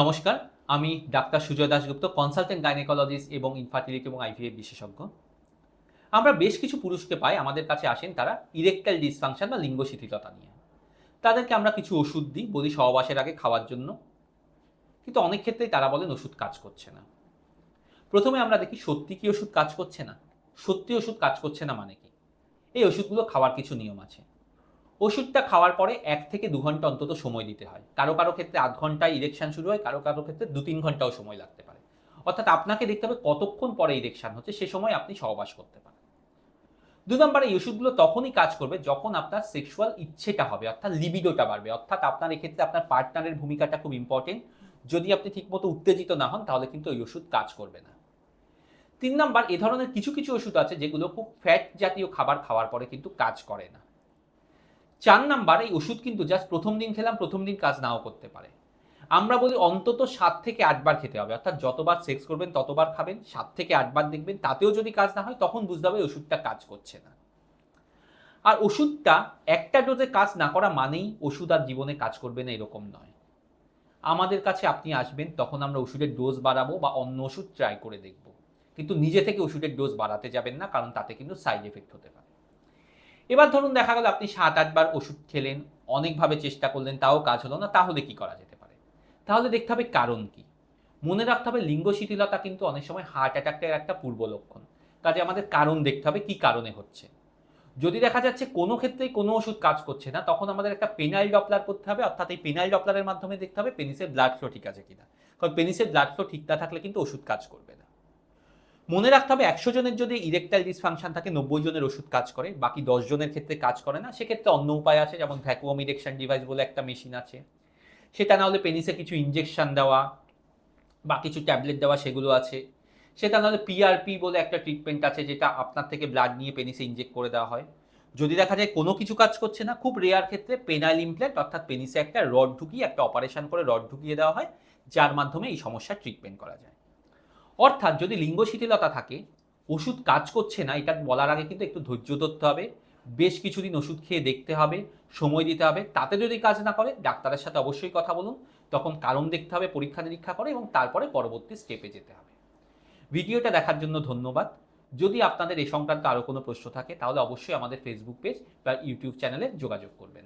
নমস্কার, আমি doctor Sujoy Dasgupta consultant gynaecologist এবং ইনফার্টিলিটি এবং আইভিএফ বিশেষজ্ঞ। আমরা বেশ কিছু পুরুষকে পাই, আমাদের কাছে আসেন তারা ইরেকটাইল ডিসফাংশন বা লিঙ্গ শিথিলতা নিয়ে। তাদেরকে আমরা কিছু ওষুধ দিই, বলি সহবাসের আগে খাওয়ার জন্য। কিন্তু অনেক ক্ষেত্রেই তারা বলেন ওষুধ কাজ করছে না। প্রথমে আমরা দেখি, সত্যি কি ওষুধ কাজ করছে না? সত্যি ওষুধ কাজ করছে না মানে কি? এই ওষুধগুলো খাওয়ার কিছু নিয়ম আছে। ওষুধটা খাওয়ার পরে এক থেকে দু ঘণ্টা অন্তত সময় দিতে হয়। কারও কারও ক্ষেত্রে আধ ঘন্টায় ইলেকশন শুরু হয়, কারও কারও ক্ষেত্রে দু তিন ঘন্টাও সময় লাগতে পারে। অর্থাৎ আপনাকে দেখতে হবে কতক্ষণ পরে ইলেকশন হচ্ছে, সে সময় আপনি সহবাস করতে পারেন। দু নম্বরে এই ওষুধগুলো তখনই কাজ করবে যখন আপনার সেক্সুয়াল ইচ্ছেটা হবে, অর্থাৎ লিবিডোটা বাড়বে। অর্থাৎ আপনার এক্ষেত্রে আপনার পার্টনারের ভূমিকাটা খুব ইম্পর্টেন্ট। যদি আপনি ঠিকমতো উত্তেজিত না হন, তাহলে কিন্তু ওই ওষুধ কাজ করবে না। তিন নম্বর, এ ধরনের কিছু কিছু ওষুধ আছে যেগুলো খুব ফ্যাট জাতীয় খাবার খাওয়ার পরে কিন্তু কাজ করে না। চার নাম্বার, এই ওষুধ কিন্তু জাস্ট প্রথম দিন খেলাম, প্রথম দিন কাজ নাও করতে পারে। আমরা বলি অন্তত সাত থেকে আটবার খেতে হবে, অর্থাৎ যতবার সেক্স করবেন, ততবার খাবেন, সাত থেকে আটবার দেখবেন, তাতেও যদি কাজ না হয়, তখন বুঝতে হবে ওষুধটা কাজ করছে না। আর ওষুধটা একটা ডোজে কাজ না করা মানেই ওষুধ আর জীবনে কাজ করবে না এরকম নয়। আমাদের কাছে আপনি আসবেন, তখন আমরা ওষুধের ডোজ বাড়াবো বা অন্য ওষুধ ট্রাই করে দেখব। কিন্তু নিজে থেকে ওষুধের ডোজ বাড়াতে যাবেন না, কারণ তাতে কিন্তু সাইড এফেক্ট হতে পারে। এবার ধরুন দেখা গেল আপনি সাত আটবার ওষুধ খেলেন, অনেকভাবে চেষ্টা করলেন, তাও কাজ হলো না, তাহলে কি করা যেতে পারে? তাহলে দেখতে হবে কারণ কি? মনে রাখতে হবে লিঙ্গ শিথিলতা কিন্তু অনেক সময় হার্ট অ্যাটাকের একটা পূর্ব লক্ষণ। কাজে আমাদের কারণ দেখতে হবে কি কারণে হচ্ছে। যদি দেখা যাচ্ছে কোনো ক্ষেত্রেই কোনো ওষুধ কাজ করছে না, তখন আমাদের একটা পেনাইল ডপলার করতে হবে, অর্থাৎ এই পেনাইল ডপলারের মাধ্যমে দেখতে হবে পেনিসের ব্লাড ফ্লো ঠিক আছে কিনা। কারণ পেনিসের ব্লাড ফ্লো ঠিক না থাকলে কিন্তু ওষুধ কাজ করবে না। মনে রাখতে হবে, একশো জনের যদি ইরেকটাইল ডিসফাংশন থাকে, নব্বই জনের ওষুধ কাজ করে, বাকি দশ জনের ক্ষেত্রে কাজ করে না, সেক্ষেত্রে অন্য উপায় আছে, যেমন ভ্যাকুয়াম ইরেকশন ডিভাইস বলে একটা মেশিন আছে। সেটা না হলে পেনিসে কিছু ইঞ্জেকশন দেওয়া বা কিছু ট্যাবলেট দেওয়া, সেগুলো আছে। সেটা নাহলে পিআরপি বলে একটা ট্রিটমেন্ট আছে, যেটা আপনার থেকে ব্লাড নিয়ে পেনিসে ইনজেক্ট করে দেওয়া হয়। যদি দেখা যায় কোনো কিছু কাজ করছে না, খুব রেয়ার ক্ষেত্রে পেনাইল ইমপ্ল্যান্ট অর্থাৎ পেনিসে একটা রড ঢুকিয়ে, একটা অপারেশন করে রড ঢুকিয়ে দেওয়া হয়, যার মাধ্যমে এই সমস্যার ট্রিটমেন্ট করা যায়। অর্থাৎ যদি লিঙ্গ শিথিলতা থাকে, ওষুধ কাজ করছে না, এটা বলার আগে কিন্তু একটু ধৈর্য ধরতে হবে। বেশ কিছুদিন ওষুধ খেয়ে দেখতে হবে, সময় দিতে হবে। তাতে যদি কাজ না করে, ডাক্তারের সাথে অবশ্যই কথা বলুন। তখন কারণ দেখতে হবে, পরীক্ষা নিরীক্ষা করে এবং তারপরে পরবর্তী স্টেপে যেতে হবে। ভিডিওটা দেখার জন্য ধন্যবাদ। যদি আপনাদের এ সংক্রান্ত আরও কোনো প্রশ্ন থাকে, তাহলে অবশ্যই আমাদের ফেসবুক পেজ বা ইউটিউব চ্যানেলে যোগাযোগ করবেন।